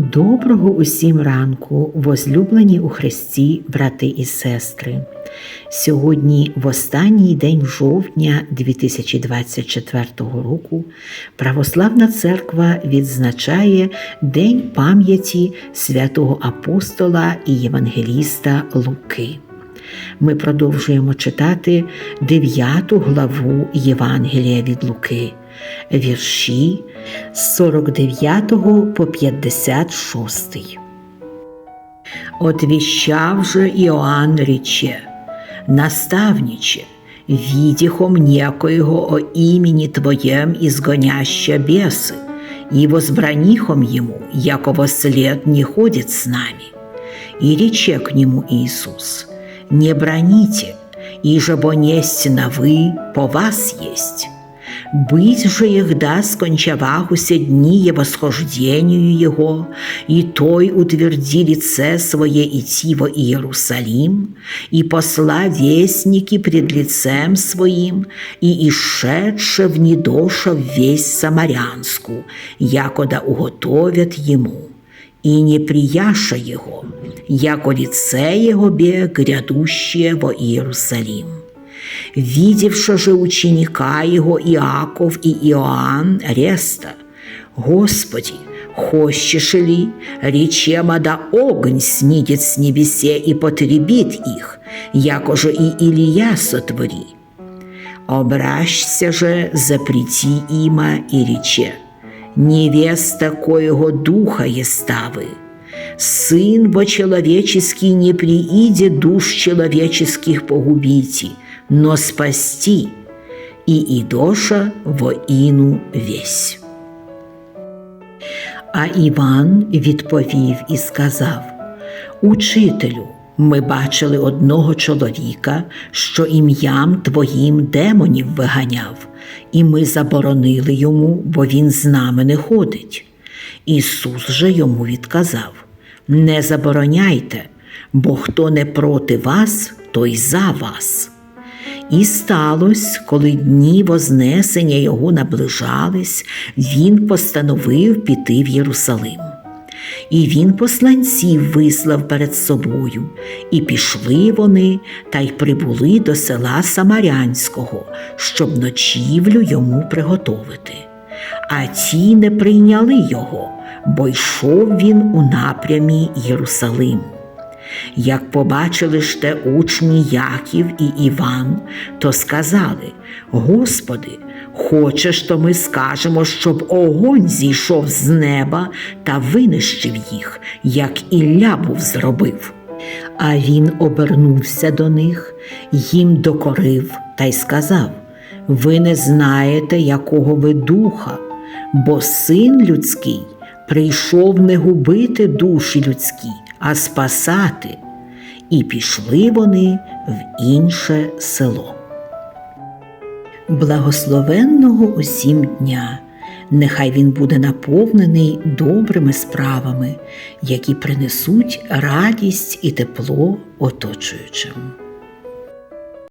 Доброго усім ранку, возлюблені у Христі, брати і сестри. Сьогодні, в останній день жовтня 2024 року, Православна Церква відзначає День пам'яті святого апостола і євангеліста Луки. Ми продовжуємо читати 9 главу Євангелія від Луки, вірші з 49 по 56. Отвіщав же Іоанн рече, наставниче, видихом некоего о имени Твоем изгоняща бесы, и возбранихом ему, яково след не ходит с нами. И рече к нему Иисус, не броните, иже бо несть на вы, по вас есть. Быть же егда скончавахуся дни его схождению его, и той утверди лице свое идти во Иерусалим, и посла вестники пред лицем своим, и ишедше в недоша весь Самарянску, якода уготовят ему и не прияша его, яко лице его бе грядущее во Иерусалим. Видевши же ученика его Иаков и Иоанн Реста, Господи, хочешь ли, речема да огонь снидет с небесе и потребит их, якоже и Илия сотвори. Обращся же, запрети има и рече, невеста коего духа еставы, Сын бо человеческий не прииде душ человеческих погубити, но спасти, и идоша во іну весь. А Іван відповів і сказав: Учителю, ми бачили одного чоловіка, що ім'ям твоїм демонів виганяв, і ми заборонили йому, бо він з нами не ходить. Ісус же йому відказав: Не забороняйте, бо хто не проти вас, той за вас. І сталося, коли дні Вознесення його наближались, він постановив піти в Єрусалим. І він посланців вислав перед собою, і пішли вони та й прибули до села Самарянського, щоб ночівлю йому приготовити. А ті не прийняли його, бо йшов він у напрямі Єрусалиму. Як побачили ж те учні Яків і Іван, то сказали: Господи, хочеш, то ми скажемо, щоб огонь зійшов з неба та винищив їх, як Ілля був зробив. А він обернувся до них, їм докорив та й сказав: Ви не знаєте, якого ви духа, бо син людський прийшов не губити душі людські, а спасати. І пішли вони в інше село. Благословенного усім дня! Нехай він буде наповнений добрими справами, які принесуть радість і тепло оточуючим.